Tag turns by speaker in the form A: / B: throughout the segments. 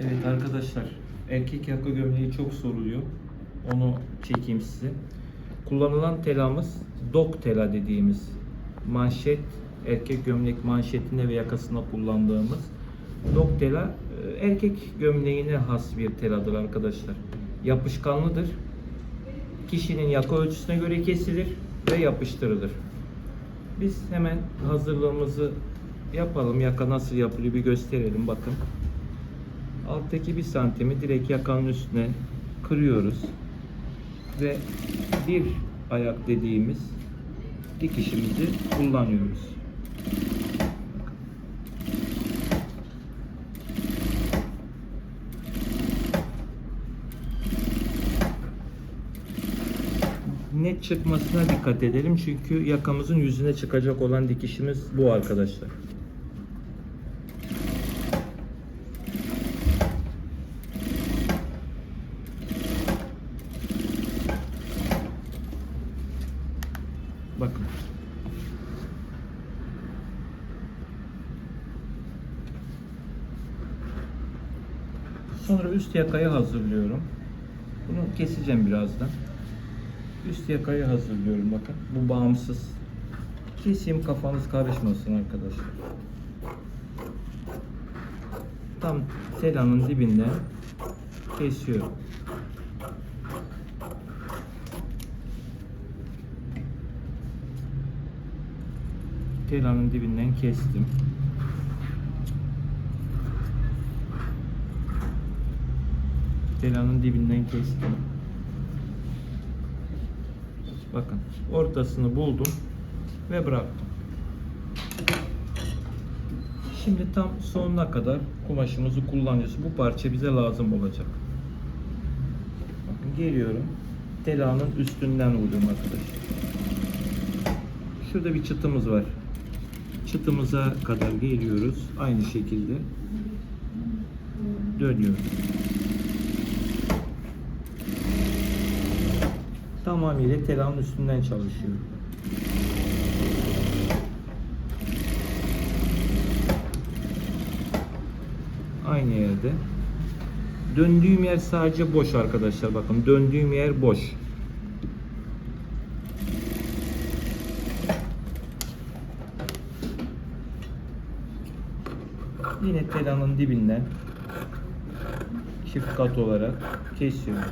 A: Evet arkadaşlar, erkek yaka gömleği çok soruluyor. Onu çekeyim size. Kullanılan telamız dog tela dediğimiz manşet, erkek gömlek manşetinde ve yakasında kullandığımız dog tela e, erkek gömleğine has bir teladır arkadaşlar. Yapışkanlıdır. Kişinin yaka ölçüsüne göre kesilir ve yapıştırılır. Biz hemen hazırlığımızı yapalım. Yaka nasıl yapılıyor bir gösterelim bakın. Alttaki bir santimi direkt yakanın üstüne kırıyoruz. Ve bir ayak dediğimiz dikişimizi kullanıyoruz. Net çıkmasına dikkat edelim çünkü yakamızın yüzüne çıkacak olan dikişimiz bu arkadaşlar. Bakın. Sonra yakayı hazırlıyorum. Bunu keseceğim birazdan. Üst yakayı hazırlıyorum bakın. Bu bağımsız. Keseyim kafanız karışmasın arkadaşlar. Tam telanın dibinden kesiyorum. Telanın dibinden kestim. Telanın dibinden kestim. Bakın ortasını buldum ve bıraktım. Şimdi tam sonuna kadar kumaşımızı kullanacağız. Bu parça bize lazım olacak. Bakın geliyorum. Telanın üstünden vuruyorum arkadaşlar. Şurada bir çıtımız var. Çıtımıza kadar geliyoruz. Aynı şekilde dönüyoruz. Tamamıyla telanın üstünden çalışıyor. Aynı yerde. Döndüğüm yer sadece boş arkadaşlar. Bakın döndüğüm yer boş. Yine telanın dibinden çift kat olarak kesiyorum.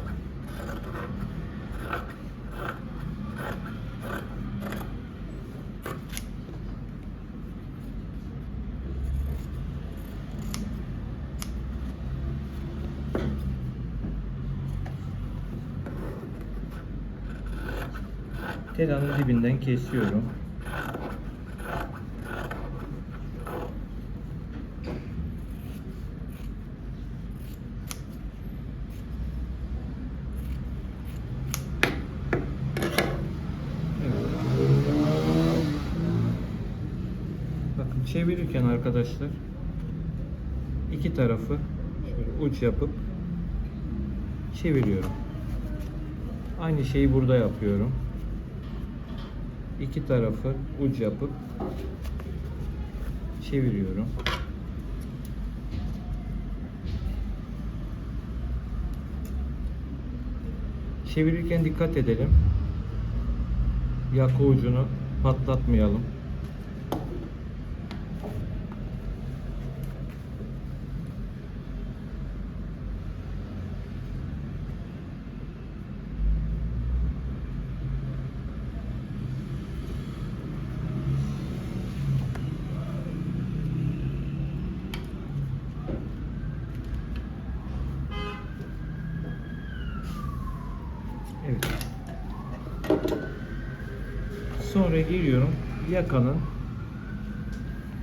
A: Telanın dibinden kesiyorum. Bakın çevirirken arkadaşlar iki tarafı şöyle uç yapıp çeviriyorum. Aynı şeyi burada yapıyorum. İki tarafı uç yapıp çeviriyorum. Çevirirken dikkat edelim. Yaka ucunu patlatmayalım. Evet. Sonra geliyorum yakanın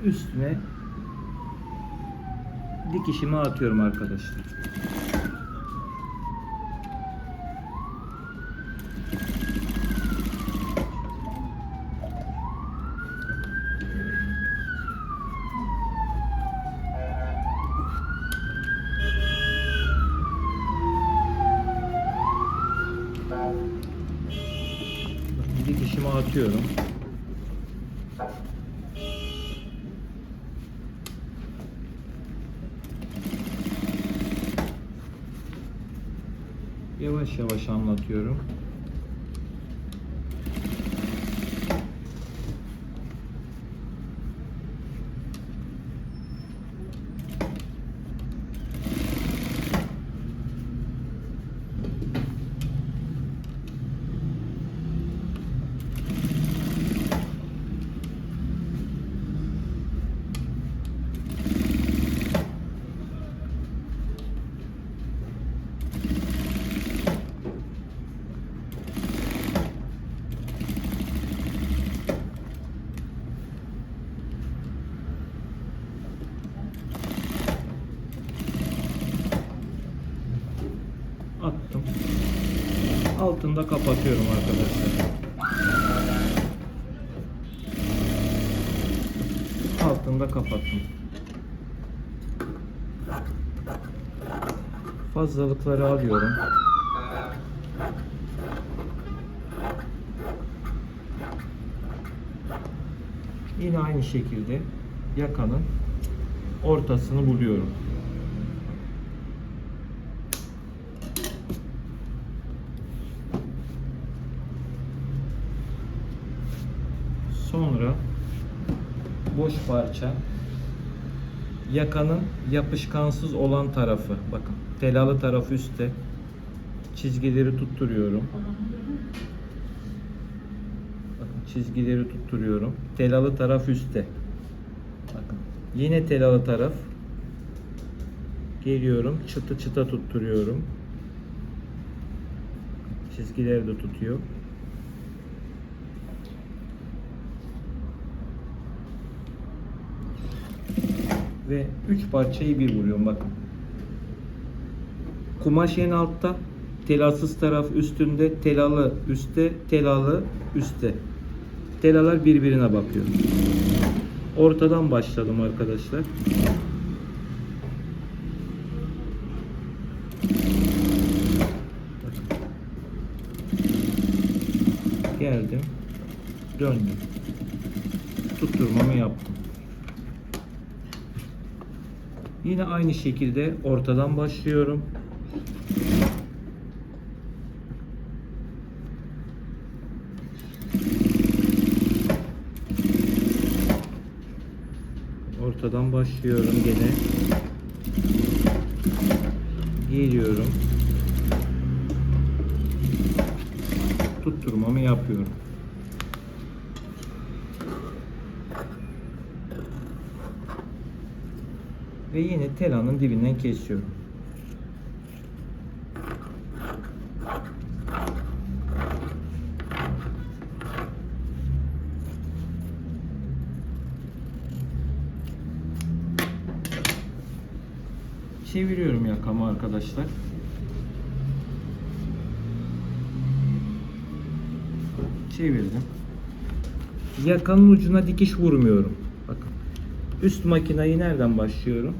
A: üstüne dikişimi atıyorum arkadaşlar. Yavaş yavaş anlatıyorum. Attım. Altında kapatıyorum arkadaşlar. Altında kapattım. Fazlalıkları alıyorum. Yine aynı şekilde yakanın ortasını buluyorum. Sonra boş parça yakanın yapışkansız olan tarafı bakın telalı tarafı üstte çizgileri tutturuyorum. Bakın çizgileri tutturuyorum. Telalı taraf üstte. Bakın yine telalı taraf geliyorum çıtı çıta tutturuyorum. Çizgileri de tutuyor. Ve üç parçayı bir vuruyorum bakın. Kumaş en altta, telasız taraf üstünde, telalı üstte, telalı üstte. Telalar birbirine bakıyor. Ortadan başladım arkadaşlar. Geldim. Döndüm. Tutturmamı yaptım. Yine aynı şekilde ortadan başlıyorum. Ortadan başlıyorum gene. Geliyorum. Tutturmamı yapıyorum. Ve yine telanın dibinden kesiyorum. Çeviriyorum yakamı arkadaşlar. Çevirdim. Yakanın ucuna dikiş vurmuyorum. Üst makinayı nereden başlıyorum?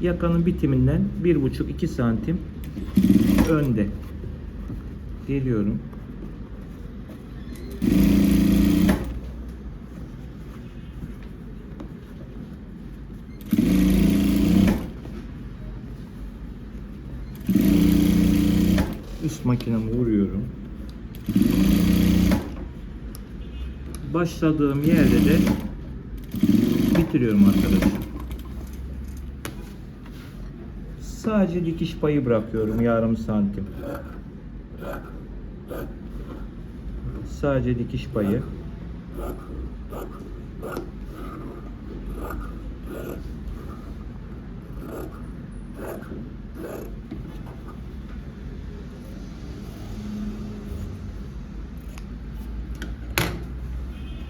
A: Yakanın bitiminden 1,5-2 santim önde. Geliyorum. Üst makinamı vuruyorum. Başladığım yerde de bitiriyorum arkadaşlar. Sadece dikiş payı bırakıyorum yarım santim. Sadece dikiş payı.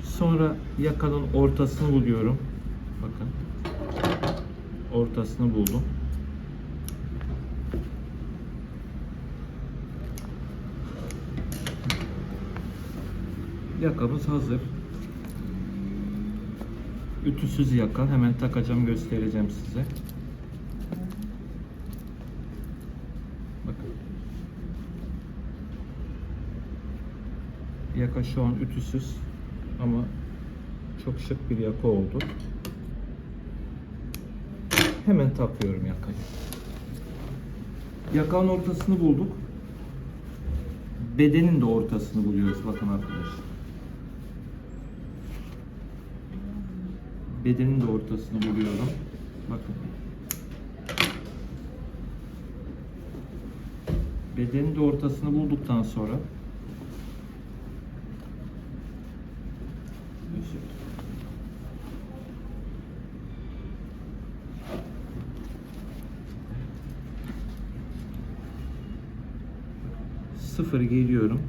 A: Sonra yakanın ortasını buluyorum. Bakın. Ortasını buldum. Yakamız hazır. Ütüsüz yaka. Hemen takacağım göstereceğim size. Bakın. Yaka şu an ütüsüz ama çok şık bir yaka oldu. Hemen takıyorum yakayı. Yakan ortasını bulduk. Bedenin de ortasını buluyoruz bakın arkadaşlar. Bedenin de ortasını buluyorum. Bakın. Bedenin de ortasını bulduktan sonra sıfır geliyorum.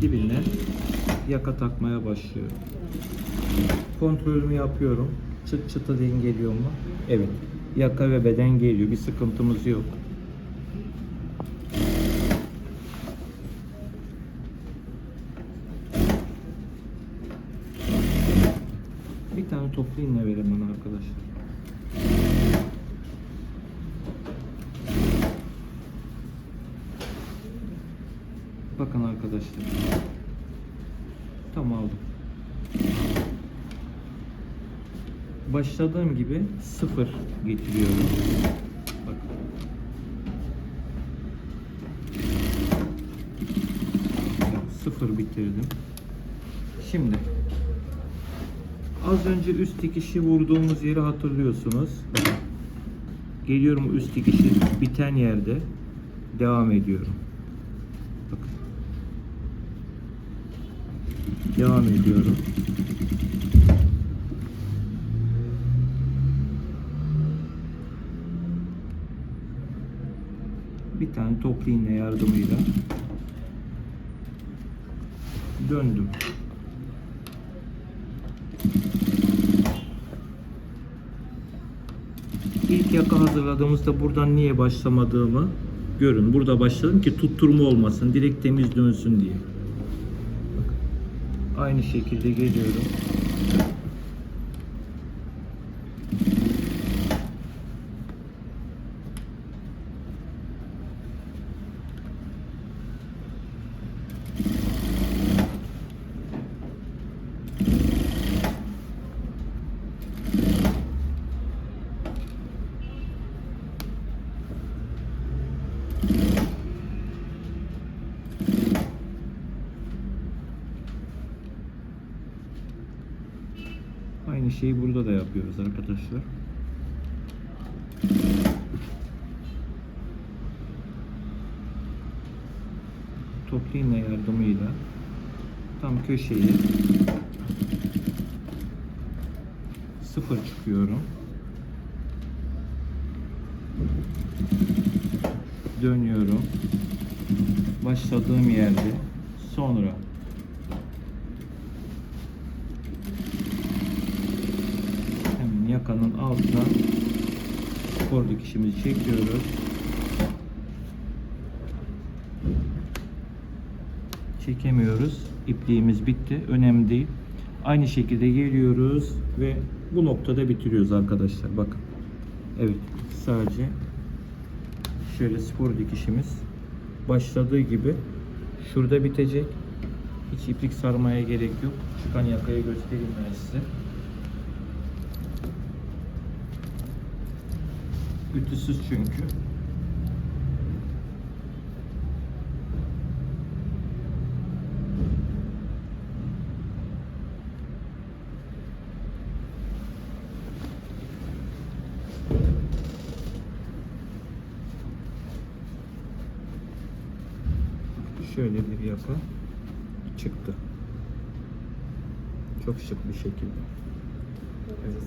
A: Dibine yaka takmaya başlıyorum. Kontrolümü yapıyorum. Çıt çıtı dengeliyor mu? Evet. Yaka ve beden geliyor. Bir sıkıntımız yok. Bir tane toplu iğne verin bana arkadaşlar. Bakın arkadaşlar. Tam aldım. Başladığım gibi sıfır getiriyorum. Bakın. Sıfır bitirdim. Şimdi az önce üst dikişi vurduğumuz yeri hatırlıyorsunuz. Geliyorum üst dikişi biten yerde devam ediyorum. Bakın. Devam ediyorum. Bir tane toplu iğne yardımıyla döndüm. İlk yaka hazırladığımızda buradan niye başlamadığımı görün. Burada başladım ki tutturma olmasın. Direkt temiz dönsün diye. Aynı şekilde geliyorum. Aynı şeyi burada da yapıyoruz arkadaşlar. Toplu yardımıyla tam köşeyi sıfır çıkıyorum. Dönüyorum. Başladığım yerde sonra Hemen yakanın altına spor dikişimizi çekiyoruz. Çekemiyoruz. İpliğimiz bitti. Önemli değil. Aynı şekilde geliyoruz ve bu noktada bitiriyoruz arkadaşlar. Bakın. Evet. Sadece şöyle spor dikişimiz başladığı gibi şurada bitecek. Hiç iplik sarmaya gerek yok. Çıkan yakayı göstereyim ben size. Ütüsüz çünkü. Şöyle bir yaka çıktı. Çok şık bir şekilde. Evet.